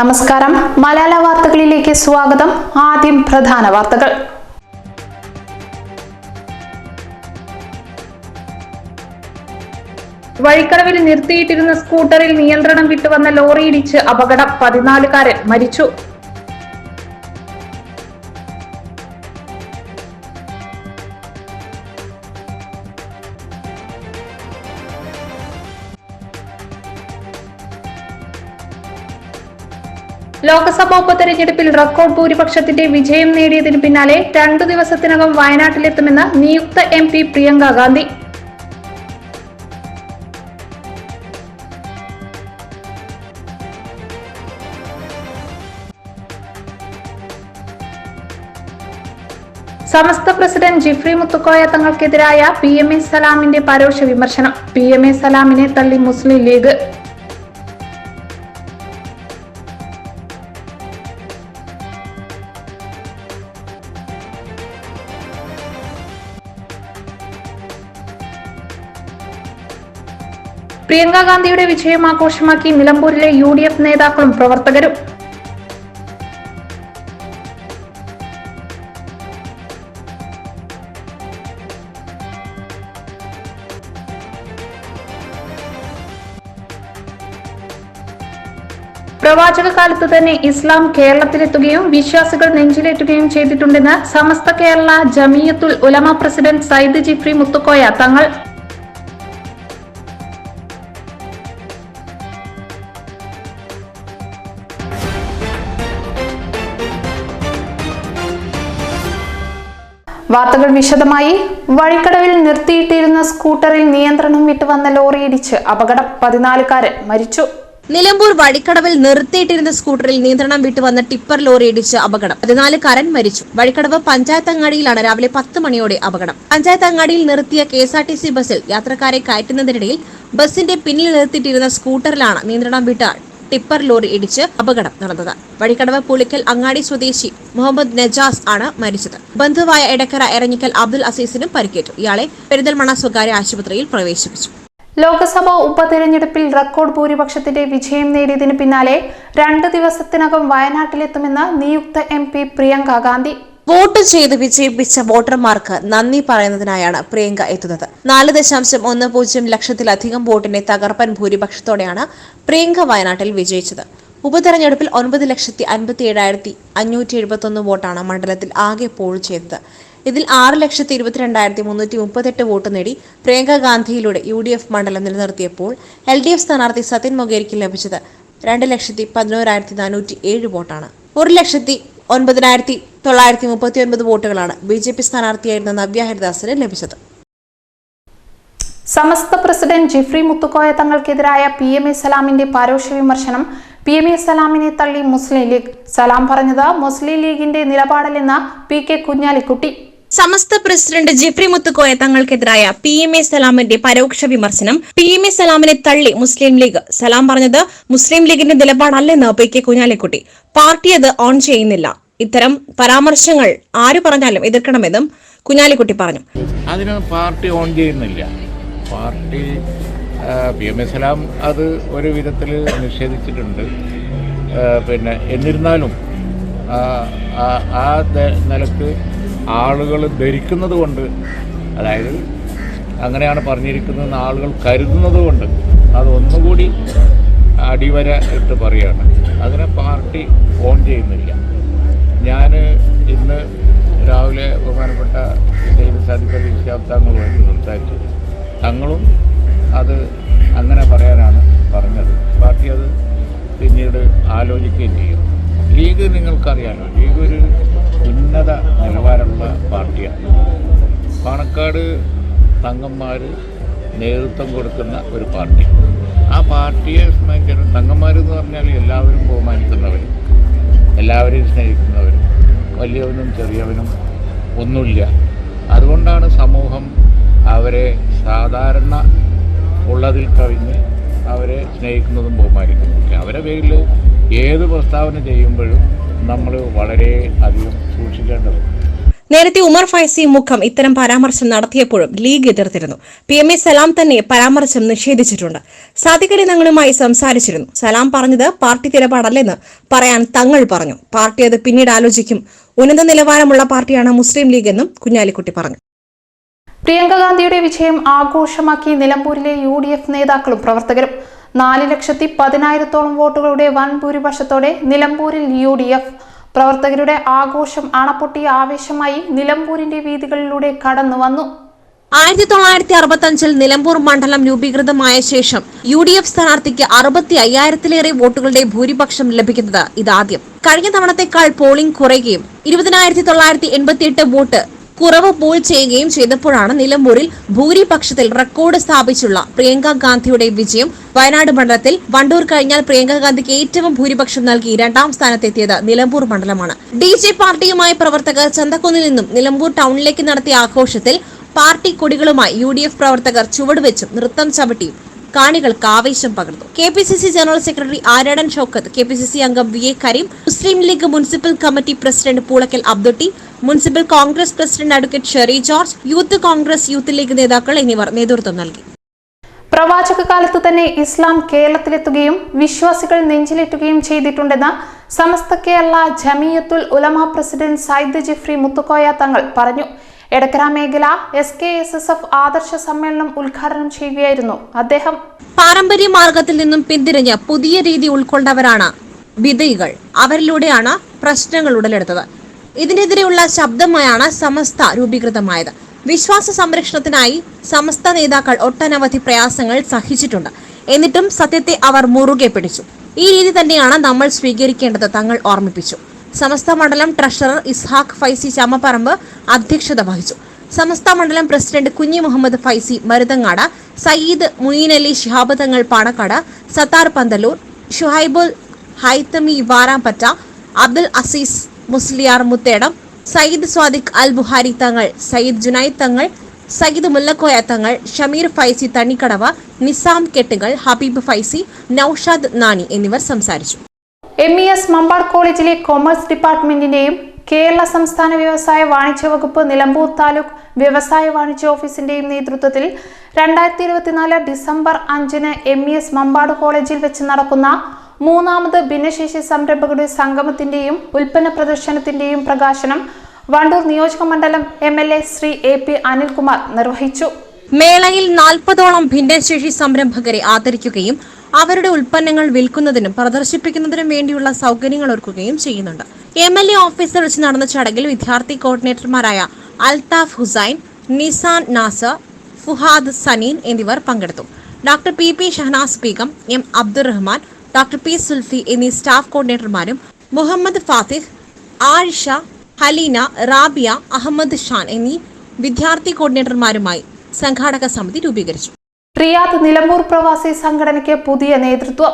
നമസ്കാരം. മലയാള വാർത്തകളിലേക്ക് സ്വാഗതം. ആദ്യം പ്രധാന വാർത്തകൾ. വഴിക്കടവിൽ നിർത്തിയിട്ടിരുന്ന സ്കൂട്ടറിൽ നിയന്ത്രണം വിട്ടുവന്ന ലോറിയിടിച്ച് അപകടം പതിനാലുകാരൻ മരിച്ചു. ലോക്സഭാ ഉപതെരഞ്ഞെടുപ്പിൽ റെക്കോർഡ് ഭൂരിപക്ഷത്തിന്റെ വിജയം നേടിയതിന് പിന്നാലെ രണ്ടു ദിവസത്തിനകം വയനാട്ടിലെത്തുമെന്ന് നിയുക്ത M P Priyanka Gandhi. Samastha president Jifri Muthukoya തങ്ങൾക്കെതിരായ P M A സലാമിന്റെ പരോക്ഷ വിമർശനം. പി എം എ സലാമിനെ തള്ളി മുസ്ലിം ലീഗ്. പ്രിയങ്ക ഗാന്ധിയുടെ വിജയം ആഘോഷമാക്കി നിലമ്പൂരിലെ യു ഡി എഫ് നേതാക്കളും പ്രവർത്തകരും. പ്രവാചക കാലത്ത് തന്നെ ഇസ്ലാം കേരളത്തിലെത്തുകയും വിശ്വാസികൾ നെഞ്ചിലേറ്റുകയും ചെയ്തിട്ടുണ്ടെന്ന് സമസ്ത കേരള ജമിയത്തുൽ ഉലമ പ്രസിഡന്റ് സയ്യിദ് ജിഫ്രി മുത്തുക്കോയ തങ്ങൾ വാർത്തകൾ വിശദമായി. വഴിക്കടവിൽ നിർത്തിയിട്ടിരുന്ന സ്കൂട്ടറിൽ നിയന്ത്രണം വിട്ടുവന്ന ലോറിയിടിച്ച് അപകടം പതിനാലുകാരൻ മരിച്ചു. നിലമ്പൂർ വഴിക്കടവിൽ നിർത്തിയിട്ടിരുന്ന സ്കൂട്ടറിൽ നിയന്ത്രണം വിട്ടു വന്ന ടിപ്പർ ലോറി ഇടിച്ച് അപകടം പതിനാലുകാരൻ മരിച്ചു. വഴിക്കടവ് പഞ്ചായത്ത് അങ്ങാടിയിലാണ് രാവിലെ പത്ത് മണിയോടെ അപകടം. പഞ്ചായത്ത് അങ്ങാടിയിൽ നിർത്തിയ K S R T C ബസ്സിൽ യാത്രക്കാരെ കയറ്റുന്നതിനിടയിൽ ബസിന്റെ പിന്നിൽ നിർത്തിയിട്ടിരുന്ന സ്കൂട്ടറിലാണ് നിയന്ത്രണം വിട്ട ടിപ്പർ ലോറി ഇടിച്ച് അപകടം നടന്നത്. വഴിക്കടവ് പുളിക്കൽ അങ്ങാടി സ്വദേശി മുഹമ്മദ് നജാസ് ആണ് മരിച്ചത്. ബന്ധുവായ എടക്കര എറഞ്ഞിക്കൽ അബ്ദുൽ അസീസിനും പരിക്കേറ്റു. ഇയാളെ പെരിന്തൽമണ്ണ സ്വകാര്യ ആശുപത്രിയിൽ പ്രവേശിപ്പിച്ചു. ലോക്സഭാ ഉപതെരഞ്ഞെടുപ്പിൽ റെക്കോർഡ് ഭൂരിപക്ഷത്തിന്റെ വിജയം നേടിയതിനു പിന്നാലെ രണ്ട് ദിവസത്തിനകം വയനാട്ടിലെത്തുമെന്ന് നിയുക്ത M P Priyanka Gandhi vote ചെയ്ത് വിജയിപ്പിച്ച വോട്ടർമാർക്ക് നന്ദി പറയുന്നതിനായാണ് പ്രിയങ്ക എത്തുന്നത്. നാല് ദശാംശം ഒന്ന് പൂജ്യം ലക്ഷത്തിലധികം വോട്ടിന്റെ തകർപ്പൻ ഭൂരിപക്ഷത്തോടെയാണ് പ്രിയങ്ക വയനാട്ടിൽ വിജയിച്ചത്. ഉപതെരഞ്ഞെടുപ്പിൽ ഒൻപത് ലക്ഷത്തി അൻപത്തി ഏഴായിരത്തി അഞ്ഞൂറ്റി എഴുപത്തി ഒന്ന് വോട്ടാണ് മണ്ഡലത്തിൽ ആകെ പോൾ ചെയ്തത്. ഇതിൽ ആറ് ലക്ഷത്തി ഇരുപത്തിരണ്ടായിരത്തി മുന്നൂറ്റി മുപ്പത്തെട്ട് വോട്ട് നേടി പ്രിയങ്ക ഗാന്ധിയിലൂടെ യു ഡി എഫ് മണ്ഡലം നിലനിർത്തിയപ്പോൾ എൽ ഡി എഫ് സ്ഥാനാർത്ഥി സത്യൻ മൊഗേരിക്ക് ലഭിച്ചത് രണ്ട് ലക്ഷത്തി പതിനോരായിരത്തി നാനൂറ്റി ഏഴ് വോട്ടാണ്. ഒരു ലക്ഷത്തി ഒൻപതിനായിരത്തി തൊള്ളായിരത്തി മുപ്പത്തി ഒൻപത് വോട്ടുകളാണ് ബി ജെ പി സ്ഥാനാർത്ഥിയായിരുന്ന നവ്യ ഹരിദാസിന് ലഭിച്ചത്. സമസ്ത പ്രസിഡന്റ് ജിഫ്രി മുത്തുക്കോയ തങ്ങൾക്കെതിരായ പി എം എ സലാമിന്റെ പരോക്ഷ വിമർശനം. പി എം എ സലാമിനെ തള്ളി മുസ്ലിം ലീഗ്. സലാം പറഞ്ഞത് മുസ്ലിം ലീഗിന്റെ നിലപാടല്ലെന്ന P K Kunhalikutty. Samastha president Jifri Muthukoya തങ്ങൾക്കെതിരായ P M A സലാമിന്റെ പരോക്ഷ വിമർശനം. പി എം എ സലാമിനെ തള്ളി മുസ്ലിം ലീഗ്. സലാം പറഞ്ഞത് മുസ്ലിം ലീഗിന്റെ നിലപാടല്ലെന്ന് പി കെ കുഞ്ഞാലിക്കുട്ടി. പാർട്ടി അത് ഓൺ ചെയ്യുന്നില്ല. ഇത്തരം പരാമർശങ്ങൾ ആര് പറഞ്ഞാലും എതിർക്കണമെന്നും കുഞ്ഞാലിക്കുട്ടി പറഞ്ഞു. അതിന് പാർട്ടി ഓൺ ചെയ്യുന്നില്ല. Party P M A Salam അത് ഒരു വിധത്തിൽ നിഷേധിച്ചിട്ടുണ്ട്. പിന്നെ എന്നിരുന്നാലും ആ, നിലയ്ക്ക് ആളുകൾ ധരിക്കുന്നത് കൊണ്ട് അതായത് അങ്ങനെയാണ് പറഞ്ഞിരിക്കുന്നതെന്ന് ആളുകൾ കരുതുന്നത് കൊണ്ട് അതൊന്നുകൂടി അടിവര ഇട്ട് പറയുകയാണ്. അതിനെ പാർട്ടി ഓൺ ചെയ്യുന്നില്ല. ഞാൻ ഇന്ന് രാവിലെ ബഹുമാനപ്പെട്ട ദൈവ സാധിക്കൽ സംസാരിച്ചു. തങ്ങളും അത് അങ്ങനെ പറയാനാണ് പറഞ്ഞത്. പാർട്ടി അത് പിന്നീട് ആലോചിക്കുകയും ചെയ്യും. ലീഗ് നിങ്ങൾക്കറിയാലോ ലീഗ് ഒരു ഉന്നത നിലവാരമുള്ള പാർട്ടിയാണ്. പാണക്കാട് തങ്ങന്മാർ നേതൃത്വം കൊടുക്കുന്ന ഒരു പാർട്ടി. ആ പാർട്ടിയെ സംബന്ധിച്ചാൽ തങ്ങന്മാർ എന്ന് പറഞ്ഞാൽ എല്ലാവരും ബഹുമാനിക്കുന്നവർ എല്ലാവരെയും സ്നേഹിക്കുന്നവരും വലിയവനും ചെറിയവനും ഒന്നുമില്ല. അതുകൊണ്ടാണ് സമൂഹം അവരെ സാധാരണ ഉള്ളതിൽ കവിഞ്ഞ് അവരെ സ്നേഹിക്കുന്നതും ബഹുമാനിക്കുന്നതും അവരെ പേരിൽ ഏത് പ്രസ്താവന ചെയ്യുമ്പോഴും നമ്മൾ വളരെ അധികം സൂക്ഷിക്കേണ്ടതുണ്ട് നേരത്തെ ഉമർ ഫൈസി മുഖം ഇത്തരം പരാമർശം നടത്തിയപ്പോഴും ലീഗ് എതിർത്തിരുന്നു. പി എം എ സലാം തന്നെ പരാമർശം നിഷേധിച്ചിട്ടുണ്ട്. സാദിഖലി തങ്ങളുമായി സംസാരിച്ചിരുന്നു. സലാം പറഞ്ഞത് പാർട്ടി നിലപാടല്ലെന്ന് പറയാൻ തങ്ങൾ പറഞ്ഞു. പാർട്ടി അത് പിന്നീട് ആലോചിക്കും. ഉന്നത നിലവാരമുള്ള പാർട്ടിയാണ് മുസ്ലിം ലീഗ് എന്നും കുഞ്ഞാലിക്കുട്ടി പറഞ്ഞു. പ്രിയങ്ക ഗാന്ധിയുടെ വിജയം ആഘോഷമാക്കി നിലമ്പൂരിലെ യു ഡി എഫ് നേതാക്കളും പ്രവർത്തകരും. നാല് ലക്ഷത്തി പതിനായിരത്തോളം വോട്ടുകളുടെ വൻ ഭൂരിപക്ഷത്തോടെ നിലമ്പൂരിൽ യു ഡി എഫ് പ്രവർത്തകരുടെ ആഘോഷം അണപ്പൊട്ടിയ ആവേശമായി നിലമ്പൂരിന്റെ വീതികളിലൂടെ കടന്നു വന്നു. ആയിരത്തി തൊള്ളായിരത്തി അറുപത്തി അഞ്ചിൽ നിലമ്പൂർ മണ്ഡലം രൂപീകൃതമായ ശേഷം യു ഡി എഫ് സ്ഥാനാർത്ഥിക്ക് അറുപത്തി അയ്യായിരത്തിലേറെ വോട്ടുകളുടെ ഭൂരിപക്ഷം ലഭിക്കുന്നത് ഇതാദ്യം. കഴിഞ്ഞ തവണത്തെക്കാൾ പോളിംഗ് കുറയുകയും ഇരുപതിനായിരത്തി തൊള്ളായിരത്തി എൺപത്തിയെട്ട് വോട്ട് കുറവ് പോൾ ചെയ്യുകയും ചെയ്തപ്പോഴാണ് നിലമ്പൂരിൽ ഭൂരിപക്ഷത്തിൽ റെക്കോർഡ് സ്ഥാപിച്ചുള്ള പ്രിയങ്ക ഗാന്ധിയുടെ വിജയം. വയനാട് മണ്ഡലത്തിൽ വണ്ടൂർ കഴിഞ്ഞാൽ പ്രിയങ്ക ഗാന്ധിക്ക് ഏറ്റവും ഭൂരിപക്ഷം നൽകി രണ്ടാം സ്ഥാനത്തെത്തിയത് നിലമ്പൂർ മണ്ഡലമാണ്. ഡി ജെ പാർട്ടിയുമായി പ്രവർത്തകർ ചന്തക്കുന്നിൽ നിന്നും നിലമ്പൂർ ടൗണിലേക്ക് നടത്തിയ ആഘോഷത്തിൽ പാർട്ടി കൊടികളുമായി യു ഡി എഫ് പ്രവർത്തകർ ചുവടുവെച്ചും നൃത്തം ചവിട്ടിയും കാണികൾക്ക് ആവേശം പകർന്നു. K P C C general secretary Aryadan Shoukath K P C C അംഗം V A Kareem Muslim league municipal committee president Poolakkal Abdutty municipal Congress president advocate Sherry George youth Congress youth league നേതാക്കൾ എന്നിവർ നേതൃത്വം നൽകി. പ്രവാചക കാലത്ത് തന്നെ ഇസ്ലാം കേരളത്തിലെത്തുകയും വിശ്വാസികൾ നെഞ്ചിലേറ്റുകയും ചെയ്തിട്ടുണ്ടെന്ന് സമസ്ത കേരള ജമിയത്തുൽ ഉലമ പ്രസിഡന്റ് സയ്യിദ് ജിഫ്രി മുത്തുക്കോയ തങ്ങൾ പറഞ്ഞു. എടക്കര മേഖല S K S S F ആദർശ സമ്മേളനം ഉദ്ഘാടനം ചെയ്യുകയായിരുന്നു അദ്ദേഹം. പാരമ്പര്യ മാർഗത്തിൽ നിന്നും പിന്തിരിഞ്ഞ് പുതിയ രീതി ഉൾക്കൊണ്ടവരാണ് വിധയികൾ അവരിലൂടെയാണ് പ്രശ്നങ്ങൾ ഉടലെടുത്തത്. ഇതിനെതിരെയുള്ള ശബ്ദമായാണ് സമസ്ത രൂപീകൃതമായത്. വിശ്വാസ സംരക്ഷണത്തിനായി സമസ്ത നേതാക്കൾ ഒട്ടനവധി പ്രയാസങ്ങൾ സഹിച്ചിട്ടുണ്ട്. എന്നിട്ടും സത്യത്തെ അവർ മുറുകെ പിടിച്ചു. ഈ രീതി തന്നെയാണ് നമ്മൾ സ്വീകരിക്കേണ്ടത് തങ്ങൾ ഓർമ്മിപ്പിച്ചു. സമസ്ത മണ്ഡലം ട്രഷറർ ഇസ്ഹാഖ് ഫൈസി ചമ്മപ്പറമ്പ് അധ്യക്ഷത വഹിച്ചു. സമസ്ത മണ്ഡലം പ്രസിഡന്റ് കുഞ്ഞി മുഹമ്മദ് ഫൈസി മരുതങ്ങാട് സയ്യിദ് മുയിനലി ശിഹാബ് തങ്ങൾ പാണക്കാട് സത്താർ പന്തലൂർ ഷുഹൈബുൽ ഹൈത്തമി വാരാംപറ്റ അബ്ദുൽ അസീസ് മുസ്ലിയാർ മുത്തേടം സയ്യിദ് സ്വാദിഖ് അൽ ബുഹാരി തങ്ങൾ സയ്യിദ് ജുനൈദ് തങ്ങൾ സയ്യിദ് മുല്ലക്കോയ തങ്ങൾ ഷമീർ ഫൈസി തണിക്കടവ നിസാം കെട്ടുകൾ ഹബീബ് ഫൈസി നൌഷാദ് നാനി എന്നിവർ സംസാരിച്ചു. എം ഇ എസ് മമ്പാട് കോളേജിലെ കൊമേഴ്സ് ഡിപ്പാർട്ട്മെന്റിന്റെയും കേരള സംസ്ഥാന വ്യവസായ വാണിജ്യ വകുപ്പ് നിലമ്പൂർ താലൂക്ക് വ്യവസായ വാണിജ്യ ഓഫീസിന്റെയും നേതൃത്വത്തിൽ രണ്ടായിരത്തി ഇരുപത്തിനാല് ഡിസംബർ അഞ്ചിന് എം ഇ എസ് മമ്പാട് കോളേജിൽ വെച്ച് നടക്കുന്ന മൂന്നാമത് ഭിന്നശേഷി സംരംഭകരുടെ സംഗമത്തിന്റെയും ഉൽപ്പന്ന പ്രദർശനത്തിന്റെയും പ്രകാശനം വണ്ടൂർ നിയോജക മണ്ഡലം M L A Shri A P Anilkumar നിർവഹിച്ചു. മേളയിൽ നാൽപ്പതോളം ഭിന്നശേഷി സംരംഭകരെ ആദരിക്കുകയും അവരുടെ ഉൽപ്പന്നങ്ങൾ വിൽക്കുന്നതിനും പ്രദർശിപ്പിക്കുന്നതിനും വേണ്ടിയുള്ള സൗകര്യങ്ങൾ ഒരുക്കുകയും ചെയ്യുന്നുണ്ട്. എം എൽ എ ഓഫീസിൽ വെച്ച് നടന്ന ചടങ്ങിൽ വിദ്യാർത്ഥി കോർഡിനേറ്റർമാരായ അൽതാഫ് ഹുസൈൻ നിസാൻ നാസർ ഫുഹാദ് സനീൻ എന്നിവർ പങ്കെടുത്തു. Doctor P P Shahanas Beegum M Abdurahman doctor P Sulfi എന്നീ സ്റ്റാഫ് കോർഡിനേറ്റർമാരും മുഹമ്മദ് ഫാത്തിഹ് ആയിഷ ഹലീന റാബിയ അഹമ്മദ് ഷാൻ എന്നീ വിദ്യാർത്ഥി കോർഡിനേറ്റർമാരുമായി സംഘാടക സമിതി രൂപീകരിച്ചു. റിയാദ് നിലമ്പൂർ പ്രവാസി സംഘടനയ്ക്ക് പുതിയ നേതൃത്വം.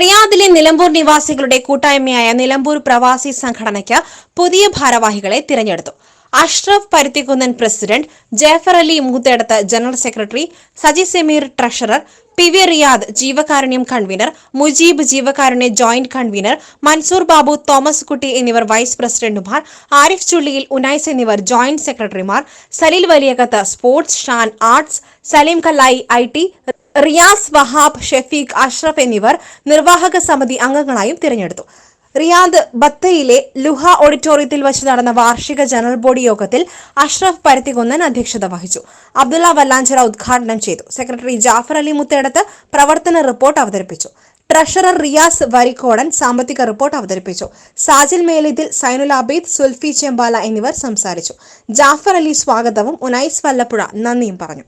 റിയാദിലെ നിലമ്പൂർ നിവാസികളുടെ കൂട്ടായ്മയായ നിലമ്പൂർ പ്രവാസി സംഘടനയ്ക്ക് പുതിയ ഭാരവാഹികളെ തിരഞ്ഞെടുത്തു. Ashraf Paruthikunnan president Jafar Ali Moothedath general secretary Saji Semeer treasurer P V Riyad ജീവകാരുണ്യം convener Mujeeb ജീവകാരുണ്യ joint convener Mansoor Babu Thomas കുട്ടി എന്നിവർ വൈസ് പ്രസിഡന്റുമാർ ആരിഫ് ചുള്ളിയിൽ ഉനൈസ് എന്നിവർ ജോയിന്റ് സെക്രട്ടറിമാർ Saleel Valiyakath sports Shan arts Saleem Kallayi I T Riyas Wahab Shefeeq Ashraf എന്നിവർ നിർവാഹക സമിതി അംഗങ്ങളായും തിരഞ്ഞെടുത്തു. റിയാദ് ബത്തയിലെ ലുഹ ഓഡിറ്റോറിയത്തിൽ വെച്ച് നടന്ന വാർഷിക ജനറൽ ബോഡി യോഗത്തിൽ അഷ്റഫ് പരുത്തികുന്നൻ അധ്യക്ഷത വഹിച്ചു. അബ്ദുള്ള വല്ലാഞ്ചിറ ഉദ്ഘാടനം ചെയ്തു. സെക്രട്ടറി ജാഫർ അലി മുത്തേടത്ത് പ്രവർത്തന റിപ്പോർട്ട് അവതരിപ്പിച്ചു. ട്രഷറർ റിയാസ് വരിക്കോടൻ സാമ്പത്തിക റിപ്പോർട്ട് അവതരിപ്പിച്ചു. സാജിൽ മേലിദിൽ സൈനുൽ അബീദ് സുൽഫി ചെമ്പാല എന്നിവർ സംസാരിച്ചു. ജാഫർ അലി സ്വാഗതവും ഉനൈസ് വല്ലപ്പുഴ നന്ദിയും പറഞ്ഞു.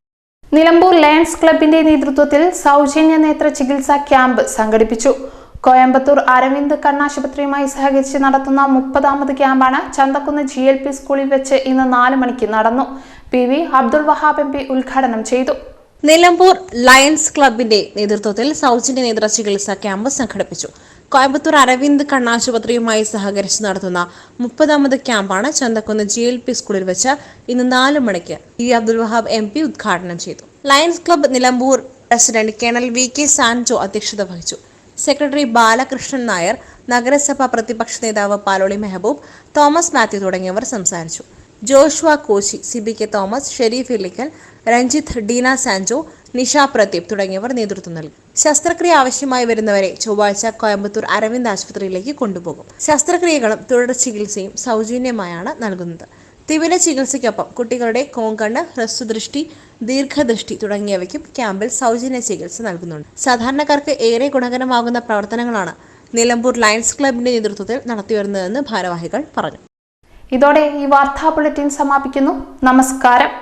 നിലമ്പൂർ ലയൺസ് ക്ലബിന്റെ നേതൃത്വത്തിൽ സൗജന്യ നേത്ര ചികിത്സാ ക്യാമ്പ് സംഘടിപ്പിച്ചു. കോയമ്പത്തൂർ അരവിന്ദ് കണ്ണാശുപത്രിയുമായി സഹകരിച്ച് നടത്തുന്ന മുപ്പതാമത് ക്യാമ്പാണ് ചന്തക്കുന്ന് ജി എൽ പി സ്കൂളിൽ വെച്ച് ഇന്ന് നാല് മണിക്ക് നടന്നു. P V Abdul Wahab M P ഉദ്ഘാടനം ചെയ്തു. നിലമ്പൂർ ലയൺസ് ക്ലബിന്റെ നേതൃത്വത്തിൽ സൗജന്യ നേത്ര ചികിത്സാ ക്യാമ്പ് സംഘടിപ്പിച്ചു. കോയമ്പത്തൂർ അരവിന്ദ് കണ്ണാശുപത്രിയുമായി സഹകരിച്ച് നടത്തുന്ന മുപ്പതാമത് ക്യാമ്പാണ് ചന്തക്കുന്ന് ജി എൽ പി സ്കൂളിൽ വെച്ച് ഇന്ന് നാല് മണിക്ക് P Abdul Wahab M P ഉദ്ഘാടനം ചെയ്തു. Lions Club Nilambur president colonel V K Sanjo അധ്യക്ഷത വഹിച്ചു. സെക്രട്ടറി ബാലകൃഷ്ണൻ നായർ നഗരസഭാ പ്രതിപക്ഷ നേതാവ് പാലോളി മെഹബൂബ് തോമസ് മാത്യു തുടങ്ങിയവർ സംസാരിച്ചു. Joshua Koshy C B K Thomas Sherif Illikkal Ranjith Deena Sanjo Nisha Pradeep തുടങ്ങിയവർ നേതൃത്വം നൽകി. ശസ്ത്രക്രിയ ആവശ്യമായി വരുന്നവരെ ചൊവ്വാഴ്ച കോയമ്പത്തൂർ അരവിന്ദ് ആശുപത്രിയിലേക്ക് കൊണ്ടുപോകും. ശസ്ത്രക്രിയകളും തുടർ ചികിത്സയും സൗജന്യമായാണ് നൽകുന്നത്. തിമിര ചികിത്സയ്ക്കൊപ്പം കുട്ടികളുടെ കോങ്കണ്ണ് ഹ്രസ്വദൃഷ്ടി ദീർഘദൃഷ്ടി തുടങ്ങിയവയ്ക്കും ക്യാമ്പിൽ സൗജന്യ ചികിത്സ നൽകുന്നുണ്ട്. സാധാരണക്കാർക്ക് ഏറെ ഗുണകരമാകുന്ന പ്രവർത്തനങ്ങളാണ് നിലമ്പൂർ ലയൺസ് ക്ലബിന്റെ നേതൃത്വത്തിൽ നടത്തിവരുന്നതെന്ന് ഭാരവാഹികൾ പറഞ്ഞു. ഇതോടെ ഈ വാർത്താ ബുള്ളറ്റിൻ സമാപിക്കുന്നു. നമസ്കാരം.